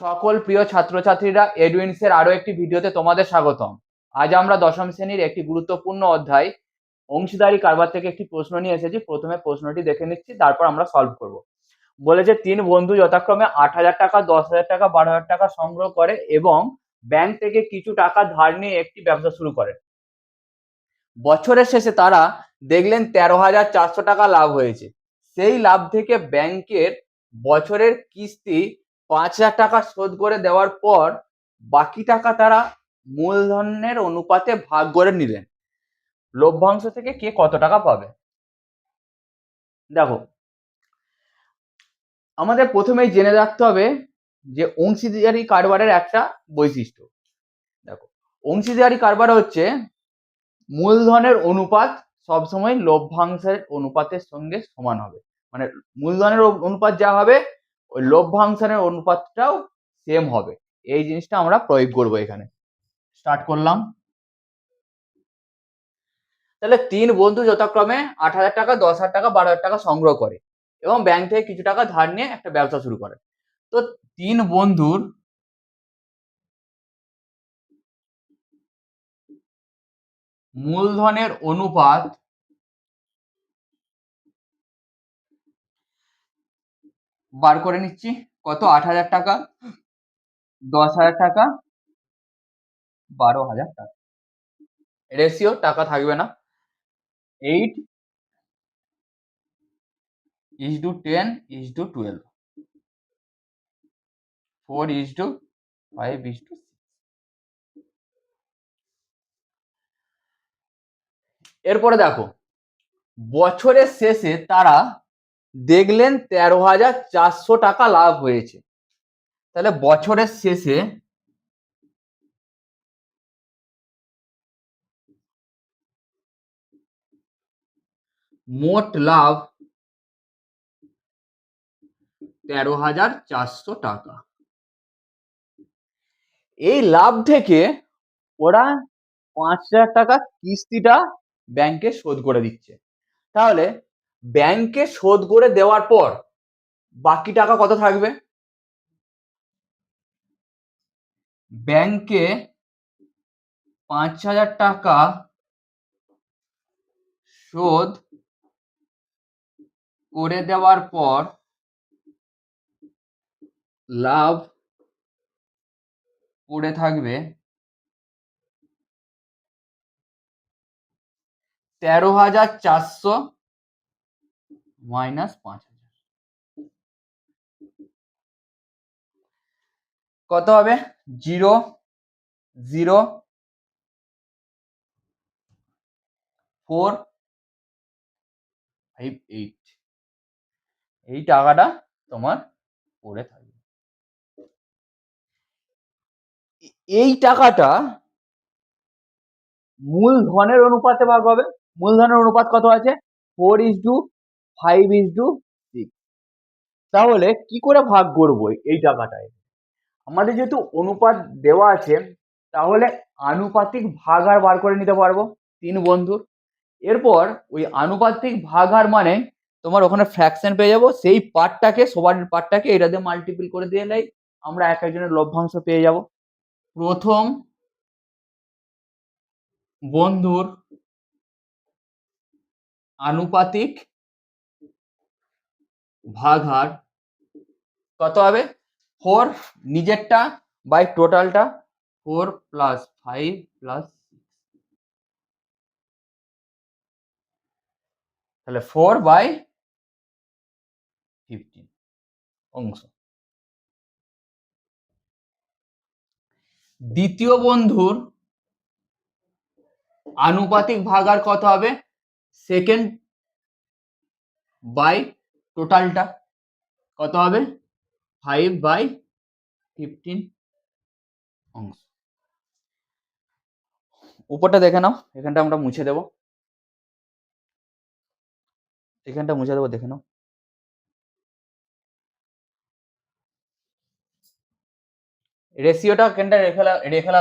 সকল প্রিয় ছাত্রছাত্রীরা এডুইন্সের আরও একটি ভিডিওতে তোমাদের স্বাগতম। আজ আমরা দশম শ্রেণির একটি গুরুত্বপূর্ণ অধ্যায়, অংশীদারি কারবার থেকে একটি প্রশ্ন নিয়ে এসেছি। প্রথমে প্রশ্নটি দেখে নিচ্ছি, তারপর আমরা সলভ করব। বলেছে তিন বন্ধু যথাক্রমে আট হাজার টাকা, দশ হাজার টাকা, বারো হাজার টাকা সংগ্রহ করে এবং ব্যাংক থেকে কিছু টাকা ধার নিয়ে একটি ব্যবসা শুরু করে। বছরের শেষে তারা দেখলেন তেরো হাজার চারশো টাকা লাভ হয়েছে। সেই লাভ থেকে ব্যাংকের বছরের কিস্তি পাঁচ হাজার টাকা শোধ করে দেওয়ার পর বাকি টাকা তারা মূলধনের অনুপাতে ভাগ করে নিলেন। লভ্যাংশ থেকে কে কত টাকা পাবে? দেখো, আমাদের প্রথমেই জেনে রাখতে হবে যে অংশীদারি কারবারের একটা বৈশিষ্ট্য। দেখো, অংশীদারি কারবার হচ্ছে মূলধনের অনুপাত সবসময় লভ্যাংশের অনুপাতের সঙ্গে সমান হবে। মানে মূলধনের অনুপাত যা হবে ওই লভ্যাংশের অনুপাতটাও সেম হবে। এই জিনিসটা আমরা প্রয়োগ করব এখানে। স্টার্ট করলাম। তাহলে তিন বন্ধু যথাক্রমে আট হাজার টাকা, দশ হাজার টাকা, বারো হাজার টাকা সংগ্রহ করে এবং ব্যাংক থেকে কিছু টাকা ধার নিয়ে একটা ব্যবসা শুরু করে। তো তিন বন্ধুর মূলধনের অনুপাত বার করে নিচ্ছি। কত? আট হাজার টাকা। দশ হাজার টাকা। বারো হাজার টাকা। রেশিও টাকা থাকবে না। Eight is two ten is two twelve four is two five is two এরপরে দেখো, বছরের শেষে তারা দেখলেন তেরো হাজার চারশো টাকা লাভ হয়েছে। তাহলে বছরের শেষে মোট লাভ তেরো হাজার চারশো টাকা। এই লাভ থেকে ওরা পাঁচ হাজার টাকা কিস্তিটা ব্যাংকে শোধ করে দিচ্ছে। তাহলে ব্যাংকে শোধ করে দেওয়ার পর বাকি টাকা কত থাকবে? ব্যাংকে পাঁচ হাজার টাকা শোধ করে দেওয়ার পর লাভ পড়ে থাকবে তেরো হাজার চারশো মাইনাস পাঁচ হাজার। কত হবে? Zero zero, four, five, eight. এই টাকাটা তোমার পড়ে থাকবে। এই টাকাটা মূলধনের অনুপাতে ভাগ হবে। মূলধনের অনুপাত কত আছে? Four is two five is two six তাহলে কি করে ভাগ করব? এই টাকাটায় আমাদের যেহেতু অনুপাত দেওয়া আছে, তাহলে আনুপাতিক ভাগ আর বার করে নিতে পারব, তিন বন্ধুর। এরপর ওই আনুপাতিক ভাগ আর মানে তোমার ওখানে ফ্র্যাকশন পেয়ে যাব, সেই পার্টটাকে সবার পার্টটাকে এটা দিয়ে মাল্টিপল করে দিয়ে এলেই আমরা এক একজনের লভ্যাংশ পেয়ে যাব। প্রথম বন্ধুর আনুপাতিক ভাগহার কত হবে? ফোর নিজেরটা বাই টোটালটা ফোর প্লাস ফাইভ প্লাস তাহলে ফোর বাই ফিফটিন অংশ। দ্বিতীয় বন্ধুর আনুপাতিক ভাগার কত হবে? সেকেন্ড বাই টোটালটা কত হবে? ফাইভ বাই ফিফটিন অংশ। উপরটা দেখে নাও, এখানটা আমরা মুছে দেব। এখানটা মুছে দেবো, দেখে নাও। রেশিওটা এখানটা রেখে রেখে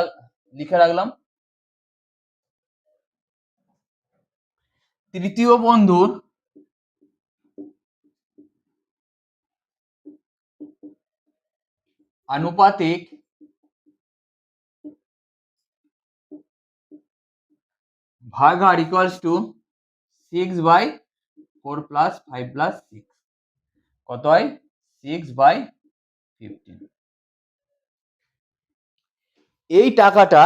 লিখে রাখলাম। তৃতীয় বন্ধুর আনুপাতিক ভাগ আর equals to six by four plus five plus six কত হয়? সিক্স বাই ফিফটিন এই টাকাটা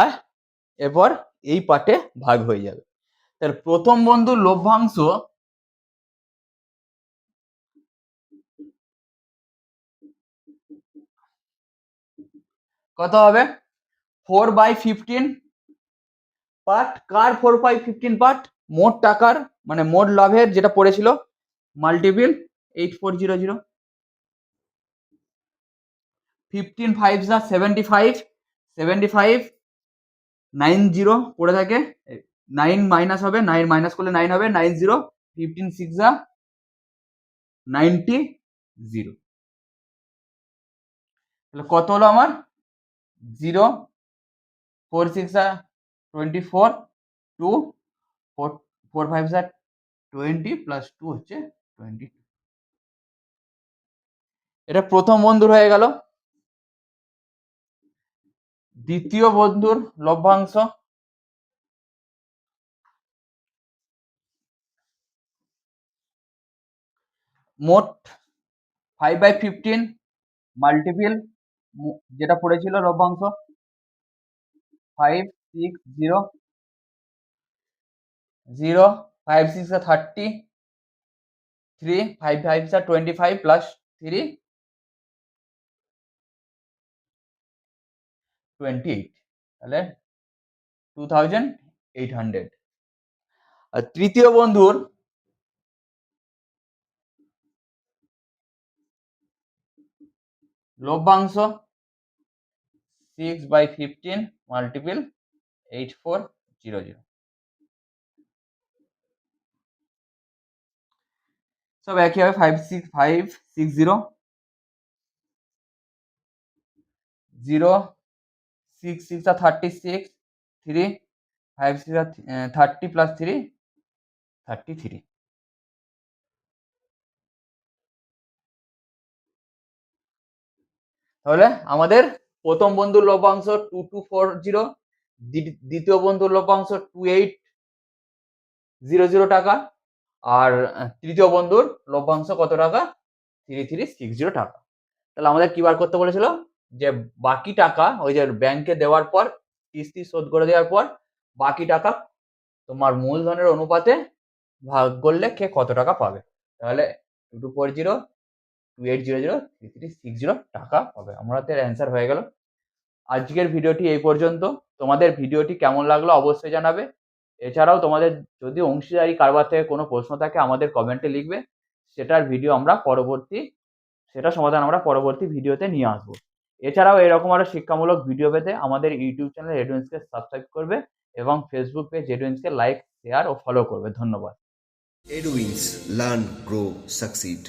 এরপর এই পার্টে ভাগ হয়ে যাবে। তাহলে প্রথম বন্ধুর লভ্যাংশ কত হবে? ফোর বাই ফিফটিন পার্ট কার ফোর বাই ফিফটিন পার্ট মোট টাকার মানে মোট লাভের যেটা পড়েছিল multiple eight four zero zero fifteen five যা seventy five seventy five nine zero পড়ে থাকে। নাইন মাইনাস হবে নাইন মাইনাস করলে নাইন হবে নাইন জিরো ফিফটিন সিক্স যা নাইনটি জিরো তাহলে কত হলো আমার? জিরো ফোর সিক্স যা twenty four two four four five যা টোয়েন্টি প্লাস টু হচ্ছে টোয়েন্টি এটা প্রথম বন্ধুর হয়ে গেল। দ্বিতীয় বন্ধুর লভ্যাংশ। মোট ফাইভ বাই ফিফটিন মাল্টিপিল যেটা পড়েছিল লভ্যাংশ? Five six zero zero five six thirty three five five twenty five plus three twenty eight তাহলে টু থাউজেন্ড এইট হান্ড্রেড আর তৃতীয় বন্ধুর লভ্যাংশ six by fifteen multiple eight four zero zero সব একই হবে five six five six zero zero six six আর thirty six three five six আর thirty plus three thirty three তাহলে আমাদের প্রথম বন্ধুর লভ্যাংশ টু টু ফোর জিরো দ্বিতীয় বন্ধুর লভ্যাংশ টু এইট জিরো জিরো টাকা, আর তৃতীয় বন্ধুর লভ্যাংশ কত টাকা? থ্রি থ্রি সিক্স জিরো টাকা। তাহলে আমাদের কি বার করতে বলেছিল যে বাকি টাকা ওই যে ব্যাংকে দেওয়ার পর, কিস্তি শোধ করে দেওয়ার পর, বাকি টাকা তোমার মূলধনের অনুপাতে ভাগ করলে কে কত টাকা পাবে? তাহলে two two four zero two eight zero zero three three six zero টাকা পাবে। আমরা আমাদের অ্যান্সার হয়ে গেল। আজকের ভিডিওটি এই পর্যন্ত। তোমাদের ভিডিওটি কেমন লাগল অবশ্যই জানাবে। এছাড়াও তোমাদের যদি অংশীদারি কারবার থেকে কোনো প্রশ্ন থাকে আমাদের কমেন্টে লিখবে। সেটার ভিডিও আমরা পরবর্তী সেটা সমাধান আমরা পরবর্তী ভিডিওতে নিয়ে আসব। এছাড়াও এরকম আরও শিক্ষামূলক ভিডিও পেতে আমাদের ইউটিউব চ্যানেল রেডুয়েন্সকে সাবস্ক্রাইব করবে এবং ফেসবুক পেজ রেডুয়েন্সকে লাইক শেয়ার ও ফলো করবে। ধন্যবাদ। Edwins Learn, Grow, Succeed.